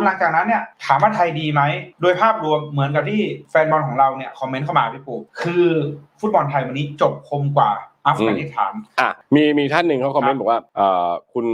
3-0หลังจากนั้นเนี่ยถามว่าไทยดีไหม โดยภาพรวมเหมือนกับที่แฟนบอลของเราเนี่ยคอมเมนต์เข้ามาพี่ปูคือฟุตบอลไทยวันนี้จบคมกว่า อัฟกานิสถานอะมีมีท่านหนึ่งเขาคอมเมนต์บอกว่าเอ่อคุณ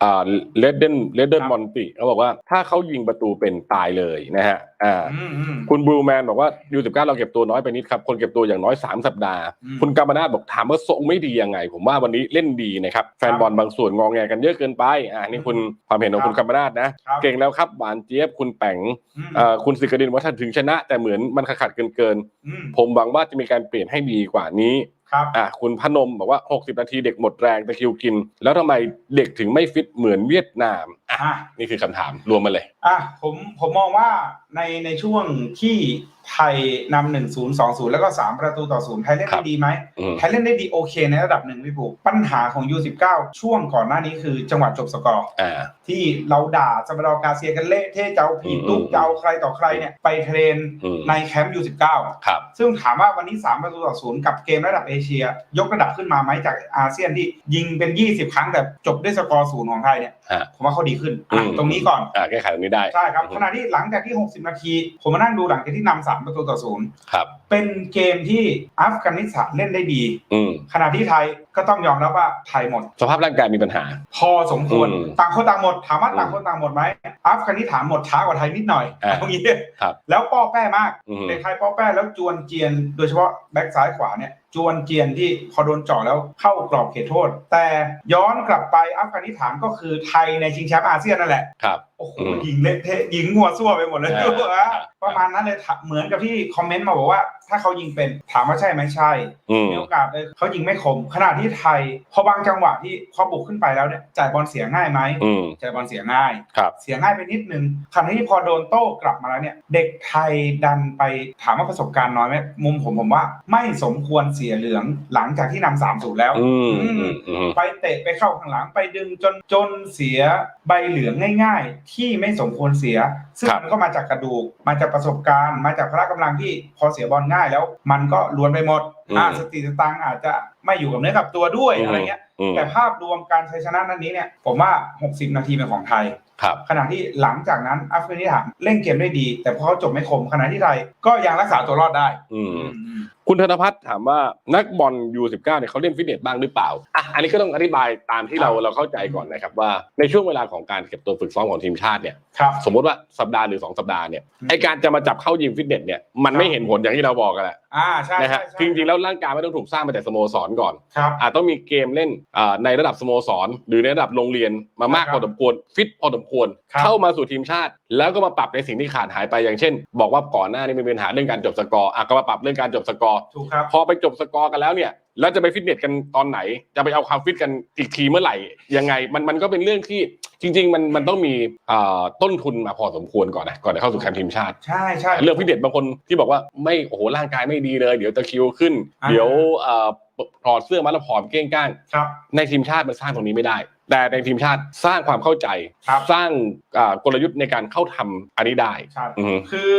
เอ่อเลดเดนเลดเดนครับมอนติเขาบอกว่าถ้าเขายิงประตูเป็นตายเลยนะฮะอ่าอืมอืมคุณบลูแมนบอกว่ายูสิบเก้าเราเก็บตัวน้อยไปนิดครับ คนเก็บตัวอย่างน้อย 3 สัปดาห์อืมคุณกำมนาทบอกถามว่าทรงไม่ดียังไง ผมว่าวันนี้เล่นดีนะครับ แฟนบอลบางส่วนงองแงกันเยอะเกินไปอ่านี่คุณความเห็นของคุณกำมนาทนะครับเก่งแล้วครับหวานเจี๊ยบคุณแป๋งอืมเอ่อคุณสิกดินว่าถ้าถึงชนะ แต่เหมือนมันขัดขัดเกินเกินอืมๆผมหวังว่าจะมีการเปลี่ยนให้ดีกว่านี้ ครับอะคุณพนมบอกว่า 60 นาทีเด็กหมดแรงตะคริวกิน แล้วทำไมเด็กถึงไม่ฟิตเหมือนเวียดนามอะอะนี่คือคำถามรวมมาเลยอะผมผมมองว่าในในช่วงที่ไทยนำหนึ่งศูนย์สองศูนย์แล้วก็สามประตูต่อศูนย์ไทยเล่นครัได้บดีไหมอืมไทยเล่นได้ดีโอเคในระดับหนึ่งพี่ปูปัญหาของ U19 ช่วงก่อนหน้านี้คือจังหวะจบสกอร์อ่าที่เราด่าซาบาดอร์กาเซียกันเละเทะเจ้าพีอืมตุ๊กเจ้าใครต่อใครเนี่ยไปเทรนอืมในแคมป์ U19 ครับซึ่งถามว่าวันนี้3ประตูต่อศูนย์กับเกมระดับเอเชีย ยกระดับขึ้นมาไหมจากอาเซียนที่ยิงเป็น20ครั้งแต่จบด้วยสกอร์ศูนย์ของไทยเนี่ยฮะผมว่าเขาดีขึ้นอะอืม ตรงนี้ก่อน อ่าแก้ไขตรงนี้ได้ใช่ครับอืมขณะที่หลังจากที่ 60 นาที ผมมานั่งดูหลังจากที่นำสามประตูต่อศูนย์ครับ เป็นเกมที่อัฟกานิสถานเล่นได้ดี อืมขณะที่ไทยก็ต้องยอมรับว่าไทยหมด สภาพร่างกายมีปัญหา พอสมควรอืมต่างคนต่างหมดถามว่าอืมต่างคนต่างหมดไหมอัฟกานิสถานหมดช้ากว่าไทยนิดหน่อยอ่าตรงนี้ครับ แล้วป้อแป้มากอืมเด็กไทยป้อแป้แล้วจวนเจียน โดยเฉพาะแบ็กซ้ายขวาเนี่ย จวนเจียนที่พอโดนเจ่อแล้วเข้ากรอบเขตโทษ แต่ย้อนกลับไปอัฟกานิสถานก็คือไทยในชิงแชมป์อาเซียนนั่นแหละครับโอ้โหอืมยิงเละเทะยิงงัวซั่วไปหมดเลยอ่าดูว่าประมาณนั้นเลยถเหมือนกับที่คอมเมนต์มาบอกว่า ถ้าเขายิงเป็นถามว่าใช่ไหมใช่อืมมีโอกาสเลยเขายิงไม่คมขณะที่ไทยพอบางจังหวะที่พอบุกขึ้นไปแล้วเนี่ยจ่ายบอลเสียง่ายไหมอืมจ่ายบอลเสียง่ายครับเสียง่ายไปนิดนึงขณะที่พอโดนโต้กลับมาแล้วเนี่ย เด็กไทยดันไปถามว่าประสบการณ์น้อยไหมมุมผมผมว่า ไม่สมควรเสียเหลืองหลังจากที่นำสามศูนย์แล้วอืมอืมอืมไปเตะไปเข้าข้างหลังไปดึงจนจนเสียใบเหลืองง่าย ๆที่ไม่สมควรเสีย ซึ่งครับมันก็มาจากกระดูก มาจากประสบการณ์ มาจากพละกำลังที่พอเสียบอลง่ายแล้ว มันก็ล้วนไปหมด อ่าสติสตังค์อาจจะไม่อยู่กับเนื้อกับตัวด้วยอะไรเงี้ยอืมแต่ภาพรวมการชัยชนะนัดนี้เนี่ยผมว่า 60 นาทีเป็นของไทยครับขณะที่หลังจากนั้นอัฟกานิสถานเล่นเกมได้ดี แต่พอเขาจบไม่คมขณะที่ไทยก็ยังรักษาตัวรอดได้ อืมอืมคุณธนพัฒน์ถามว่านักบอล U19 เนี่ยเขาเล่นฟิตเนสบ้างหรือเปล่าอะอันนี้ก็ต้องอธิบายตามที่เราเราเข้าใจก่อนนะครับว่าในช่วงเวลาของการเก็บตัวฝึกซ้อมของทีมชาติเนี่ยครับสมมติว่าสัปดาห์หรือสองสัปดาห์เนี่ยอืมไอการจะมาจับเข้ายิมฟิตเนสเนี่ยมันไม่เห็นผลอย่างที่เราบอกกันแหละอ่าใช่นะใช่ฮะใช่คือจริงๆแล้วร่างกายไม่ต้องถูกสร้างมาจากสโมสรก่อนครับ อาจต้องมีเกมเล่นอ่าในระดับสโมสร หรือในระดับโรงเรียนมามากครับพอสมควรฟิตพอสมควรครับเข้ามาสู่ทีมชาติ แล้วก็มาปรับในสิ่งที่ขาดหายไปอย่างเช่น บอกว่าก่อนหน้านี้มีปัญหาเรื่องการจบสกอร์อะก็มาปรับเรื่องการจบสกอร์ถูกครับพอไปจบสกอร์กันแล้วเนี่ย แล้วจะไปฟิตเนสกันตอนไหน จะไปเอาความฟิตกันอีกทีเมื่อไหร่ยังไงมันมันก็เป็นเรื่องที่จริง ๆ มันมันต้องมีอ่าต้นทุนมาพอสมควรก่อนนะก่อนจะเข้าสู่แคมป์ทีมชาติใช่ใช่เรื่องฟิตเนสบางคนที่บอกว่าไม่โอ้โหร่างกายไม่ดีเลย เดี๋ยวตะคริวขึ้นอ่าเดี๋ยวเอ่อถอดเสื้อมาแล้วผอมเก้งก้างครับในทีมชาติมันสร้างตรงนี้ไม่ได้ แต่ในทีมชาติสร้างความเข้าใจ ครับ สร้างอ่ากลยุทธ์ในการเข้าทำอันนี้ได้ใช่อือฮึคือ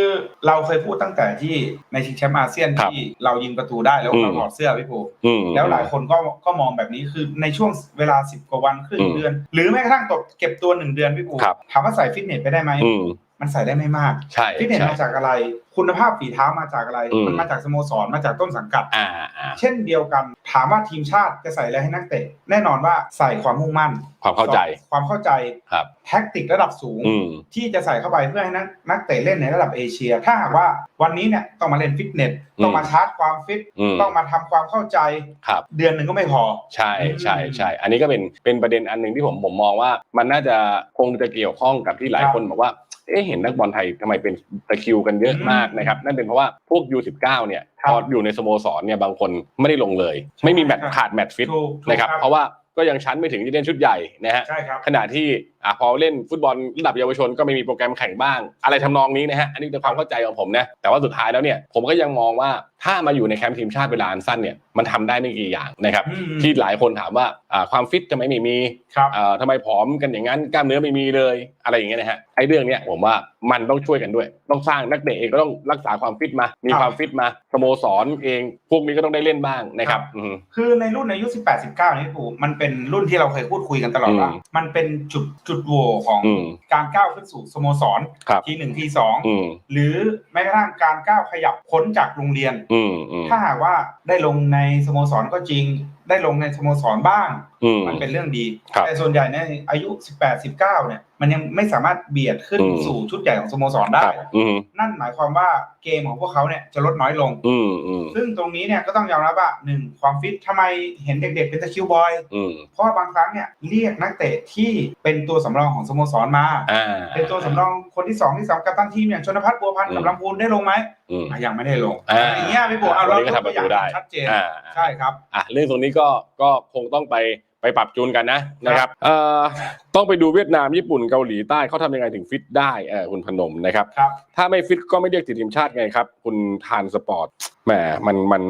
เราเคยพูดตั้งแต่ที่ในชิงแชมป์อาเซียนครับที่เรายิงประตูได้แล้วอืม เราถอดเสื้อพี่ปูอืม แล้วหลายคนก็ก็มองแบบนี้คือในช่วงเวลา10กว่าวันครึ่งอืมเดือน หรือแม้กระทั่งตกเก็บตัวหนึ่งเดือนพี่ปูครับ ถามว่าใส่ฟิตเนสไปได้ไหมอืมมันใส่ได้ไม่มาก ใช่ฟิตเนสใช่ มาจากอะไร คุณภาพฝีเท้ามาจากอะไรอืมมันมาจากสโมสรมาจากต้นสังกัดอ่าอ่าเช่นเดียวกัน ถามว่าทีมชาติจะใส่อะไรให้นักเตะ แน่นอนว่าใส่ความมุ่งมั่น ความเข้าใจ ความเข้าใจครับแท็กติกระดับสูงอืมที่จะใส่เข้าไปเพื่อให้นักนักเตะเล่นในระดับเอเชีย ถ้าหากว่าวันนี้เนี่ยต้องมาเล่นฟิตเนสอืมต้องมาชาร์จความฟิตอืมต้องมาทำความเข้าใจครับเดือนหนึ่งก็ไม่พอ ใช่ใช่อืมใช่ อันนี้ก็เป็นเป็นประเด็นอันหนึ่งที่ผมผมมองว่า มันน่าจะคงจะเกี่ยวข้องกับที่หลายครับคนบอกว่าเอ๊ะเห็นนักบอลไทยทำไมเป็นตะคริวกันเยอะมากอืมนะครับนั่นเป็นเพราะว่าพวก U19 เนี่ยครับพออยู่ในสโมสรเนี่ยบางคนไม่ได้ลงเลย ไม่มีแมตช์ครับขาดแมตช์ฟิตถูกถูกนะครับเพราะว่าก็ยังชั้นไม่ถึงที่เล่นชุดใหญ่นะฮะใช่ครับขณะที่อะพอเล่นฟุตบอลระดับเยาวชนก็ไม่มีโปรแกรมแข่งบ้าง อะไรทำนองนี้นะฮะอันนี้เป็นความเข้าใจของผมนะแต่ว่าสุดท้ายแล้วเนี่ยผมก็ยังมองว่าถ้ามาอยู่ในแคมป์ทีมชาติเวลาอันสั้นเนี่ยมันทำได้ไม่กี่อย่างนะครับอืมที่หลายคนถามว่าอ่าความฟิตทำไมไม่มีครับอ่าทำไมผอมกันอย่างนั้นกล้ามเนื้อไม่มีเลยอะไรอย่างเงี้ยนะฮะไอ้เรื่องเนี้ยผมว่ามันต้องช่วยกันด้วย ต้องสร้างนักเตะเองก็ต้องรักษาความฟิตมา มีครับความฟิตมาสโมสรเองพวกนี้ก็ต้องได้เล่นบ้างนะครับครับอืมคือในรุ่นอายุ 18 19นี่ปูมันเป็นรุ่นที่เราเคยพูดคุยกันตลอดว่าอืมมันเป็นจุดจุดโหว่ของอืม การก้าวขึ้นสู่สโมสรครับ ทีหนึ่งทีสองอืม หรือแม้กระทั่งการก้าวขยับพ้นจากโรงเรียน อืมอืมถ้าหากว่าได้ลงในสโมสรก็จริง ได้ลงในสโมสรบ้างอืมมันเป็นเรื่องดีครับแต่ส่วนใหญ่ในอายุ 18 19 เนี่ย มันยังไม่สามารถเบียดขึ้นอืมสู่ชุดใหญ่ของสโมสรได้ครับอืมนั่นหมายความว่าเกมของพวกเขาเนี่ยจะลดน้อยลงอืมอืมซึ่งตรงนี้เนี่ยก็ต้องยอมรับว่าหนึ่งความฟิตทำไมเห็นเด็กๆเป็นตะคริวบอยอืมเพราะว่าบางครั้งเนี่ยเรียกนักเตะที่เป็นตัวสำรองของสโมสรมาอ่าเป็นตัวสำรองคนที่สองที่สามกัปตันทีมอย่างชนพัฒน์บัวพันธ์กับอืมลำพูนได้ลงไหมอืมอะยังไม่ได้ลงอ่าอย่างเงี้ยพี่บัวเอาวันเรานี้ก็ทำประตูได้ชัดเจนอ่าใช่ครับอะเรื่องตรงนี้ก็ก็คงต้องไปไปปรับจูนกันนะนะครับเอ่อต้องไปดูเวียดนามญี่ปุ่นเกาหลีใต้เขาทำยังไงถึงฟิตได้เออคุณพนมนะครับ ครับ ถ้าไม่ฟิตก็ไม่เรียกติดทีมชาติไงครับ คุณทานสปอร์ตแหมมันมัน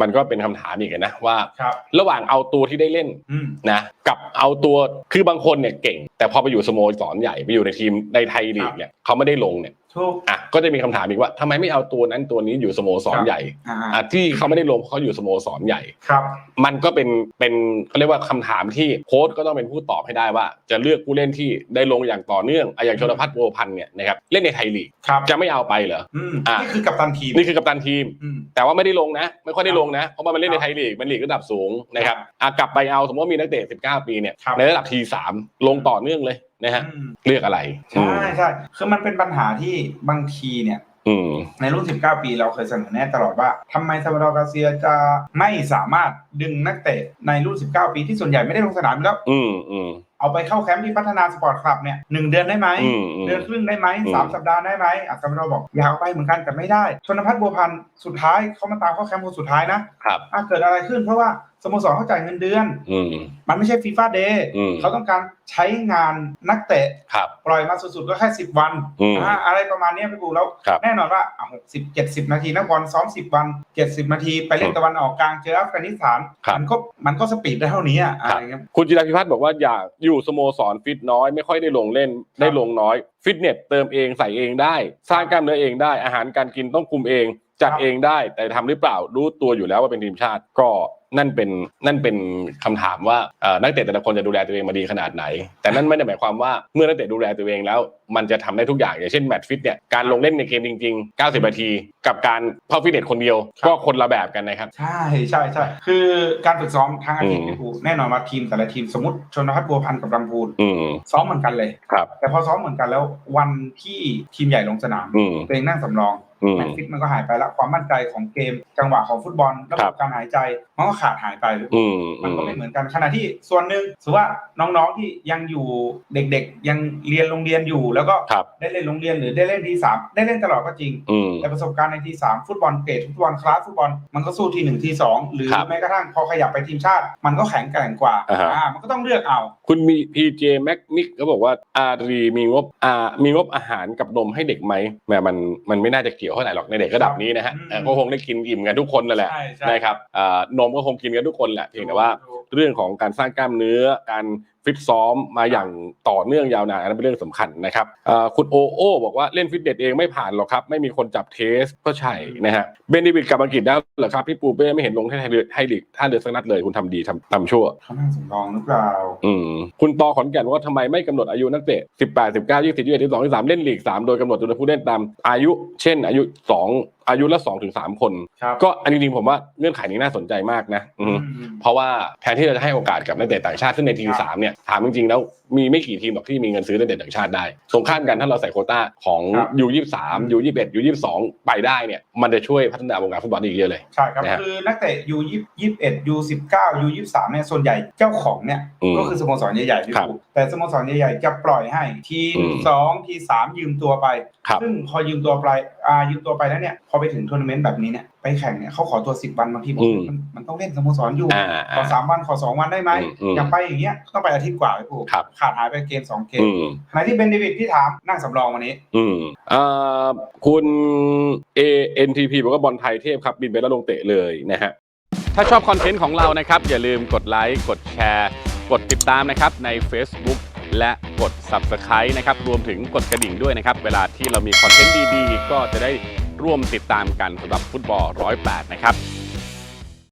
มันก็เป็นคำถามอีกนะว่า ครับระหว่างเอาตัวที่ได้เล่นอืม นะกับเอาตัวคือบางคนเนี่ยเก่ง แต่พอไปอยู่สโมสรใหญ่ไปอยู่ในทีมในไทยลีกเนี่ยเขาไม่ได้ลงเนี่ย ถูก อะก็จะมีคำถามอีกว่าทำไมไม่เอาตัวนั้นตัวนี้อยู่สโมสรครับ ใหญ่อ่าอะที่เขาไม่ได้ลงเพราะเขาอยู่สโมสรใหญ่ ครับ มันก็เป็นเป็นเขาเรียกว่าคำถามที่โค้ชก็ต้องเป็นผู้ตอบให้ได้ว่า จะเลือกผู้เล่นที่ได้ลงอย่างต่อเนื่องอะอย่างชลพัฒน์โวพันธ์เนี่ยนะครับเล่นในไทยลีกครับจะไม่เอาไปเหรอ อืมอะ นี่คือกัปตันทีมนี่คือกัปตันทีม อืม แต่ว่าไม่ได้ลงนะ ไม่ค่อยได้ครับลงนะเพราะว่ามันเล่นในไทยลีกมันลีกระดับสูงนะครับอะกลับไปเอาสมมติว่ามีนักเตะ 19 ปีเนี่ยครับ ในระดับทีสามลงต่อเนื่องเลย นะฮะอืมเลือกอะไรใช่ใช่คือมันเป็นปัญหาที่บางทีเนี่ยอืมในรุ่น 19 ปีเราเคยเสนอแนะตลอดว่าทำไมซาบาดอร์กาเซียจะไม่สามารถดึงนักเตะในรุ่น 19 ปีที่ส่วนใหญ่ไม่ได้ลงสนามอยู่แล้วอืมอืมเอาไปเข้าแคมป์ที่พัฒนาสปอร์ตคลับเนี่ยหนึ่งเดือนได้ไหมอืมอืมเดือนครึ่งได้ไหมอืมสามสัปดาห์ได้ไหมอะซาบาดอร์บอกอยากไปเหมือนกันแต่ไม่ได้ชนพัฒน์บัวพันธ์สุดท้ายเขามาตามเข้าแคมป์คนสุดท้ายนะครับอะเกิดอะไรขึ้นเพราะว่า สโมสรเขาจ่ายเงินเดือนอืมมันไม่ใช่ฟีฟ่าเดย์อืมเขาต้องการใช้งานนักเตะครับปล่อยมาสุดๆก็แค่สิบวันอืมอ่าอะไรประมาณเนี้ยพี่ปูแล้วครับแน่นอนว่าหกสิบเจ็ดสิบนาทีนักบอลซ้อมสิบวันเจ็ดสิบนาที ไปเล่นตะวันออกกลางเจออัฟกานิสถานครับมันก็มันก็สปีดได้เท่านี้อะอะไรเงี้ยคุณจิราพิพัฒน์บอกว่าอยากอยู่สโมสรฟิตน้อยไม่ค่อยได้ลงเล่นได้ลงน้อย ฟิตเนสเติมเองใส่เองได้ สร้างกล้ามเนื้อเองได้อาหารการกินต้องคุมเอง จัดครับเองได้แต่ทำหรือเปล่ารู้ตัวอยู่แล้วว่าเป็นทีมชาติก็นั่นเป็นนั่นเป็นคำถามว่าเอ่อนักเตะแต่ละคนจะดูแลตัวเองมาดีขนาดไหน แต่นั่นไม่ได้หมายความว่าเมื่อนักเตะดูแลตัวเองแล้ว มันจะทำได้ทุกอย่างอย่างเช่นแมตช์ฟิตเนี่ยการลงเล่นในเกมจริง ๆ 90 นาที กับการเข้าฟิตเนสคนเดียวครับก็คนละแบบกันนะครับ ใช่ใช่ใช่คือการฝึกซ้อมทางอาทิตย์อืมพี่ปูแน่นอนว่าทีมแต่ละทีมสมมติชนพัฒน์บัวพันธ์กับลำพูนอืมซ้อมเหมือนกันเลยครับแต่พอซ้อมเหมือนกันแล้ววันที่ทีมใหญ่ลงสนามอืมตัวเองนั่งสำรองอืม แมตช์ฟิตมันก็หายไปละความมั่นใจของเกมจังหวะของฟุตบอลระคบรับบการหายใจมันก็ขาดหายไปเลยอืมมันก็ไม่เหมือนกันขณะที่ส่วนหนึ่งสมมติว่าน้องๆที่ยังอยู่เด็กๆ ยังเรียนโรงเรียนอยู่แล้วก็ครับได้เล่นโรงเรียนหรือได้เล่นทีสามได้เล่นตลอดก็จริงอืมแต่ประสบการณ์ในทีสามฟุตบอลเกรดฟุตบอลคลาสฟุตบอลมันก็สู้ทีหนึ่งทีสองหรือครับแม้กระทั่งพอขยับไปทีมชาติ มันก็แข็งแกร่งกว่าอ่าฮะอ่ามันก็ต้องเลือกเอา คุณมีพีเจแม็กนิกเขาบอกว่าอารีมีงบอ่ามีงบอาหารกับนมให้เด็กไหมแหมมันมันไม่น่าจะเกี่ยวเท่าไหร่หรอกในเด็กระดับนี้นะฮะอืมเอ่อก็คงได้กินอิ่มกันทุกคนนั่นแหละใช่ใช่นะครับอ่านมก็คงกินกันทุกคนแหละเพียงแต่ว่าถูกเรื่องของการสร้างกล้ามเนื้อการ ฟิตซ้อมมาอย่างต่อเนื่องยาวนานอันนั้นเป็นเรื่องสำคัญนะครับอ่าคุณโอโอบอกว่าเล่นฟิตเนสเองไม่ผ่านหรอกครับไม่มีคนจับเทสก็ใช่นะฮะเบนดิวิดกลับอังกฤษได้เหรอครับพี่ปูเป้ไม่เห็นลงให้ไทยเรือให้ลีกท่าเรือสักนัดเลยคุณทำดีทำทำชั่วเขานั่งสำรองหรือเปล่าอืมคุณตอขอนแก่นว่าทำไมไม่กำหนดอายุนักเตะ18 19 20 21 22 23เล่นลีก3โดยกำหนดจำนวนผู้เล่นตามอายุ เช่น อายุ2อายุละ2ถึง3คนครับก็อันจริงๆผมว่าเงื่อนไขนี้น่าสนใจมากนะอืมอืมเพราะว่าแทนที่เราจะให้โอกาสกับนักเตะต่างชาติซึ่งในทีครับสามเนี่ยถามจริงๆแล้ว มีไม่กี่ทีมหรอกที่มีเงินซื้อนักเตะต่างชาติได้ตรงข้ามกันถ้าเราใส่โควต้าของครับยูยี่สามยูยี่สิบเอ็ดยูยี่สิบสองไปได้เนี่ยมันจะช่วยพัฒนาวงการฟุตบอลได้อีกเยอะเลยใช่ครับนะฮะคือนักเตะยูยี่ยี่สิบเอ็ดยูสิบเก้ายูยี่สามเนี่ยส่วนใหญ่เจ้าของเนี่ยอืมก็คือสโมสรใหญ่ๆพี่ครับปูแต่สโมสรใหญ่ๆจะปล่อยให้ทีมอืมสองทีสามยืมตัวไปครับซึ่งพอยืมตัวไปอ่ายืมตัวไปแล้วเนี่ยพอไปถึงทัวร์นาเมนต์แบบนี้เนี่ยไปแข่งเนี่ยเขาขอตัวสิบวันบางทีบอกอืมมันมันต้องเล่นสโมสรอยู่อ่าขอสามวันขอสองวันได้ไหมอืมอืมอย่างไปอย่างเงี้ยต้องไปอาทิตย์กว่าพี่ปูครับขาดหายไปเกมสองเกมอืมขณะที่เบนเดวิดที่ถามนั่งสำรองวันนี้ อืมอ่าคุณ ANTP บอกว่าบอลไทยเทพครับ บินไปแล้วลงเตะเลยนะฮะถ้าชอบคอนเทนต์ของเรานะครับ อย่าลืมกดไลค์กดแชร์ กดติดตามนะครับใน Facebook และกด Subscribe นะครับ รวมถึงกดกระดิ่งด้วยนะครับ เวลาที่เรามีคอนเทนต์ดีๆ ก็จะได้ร่วมติดตามกันสำหรับฟุตบอล 108 นะครับ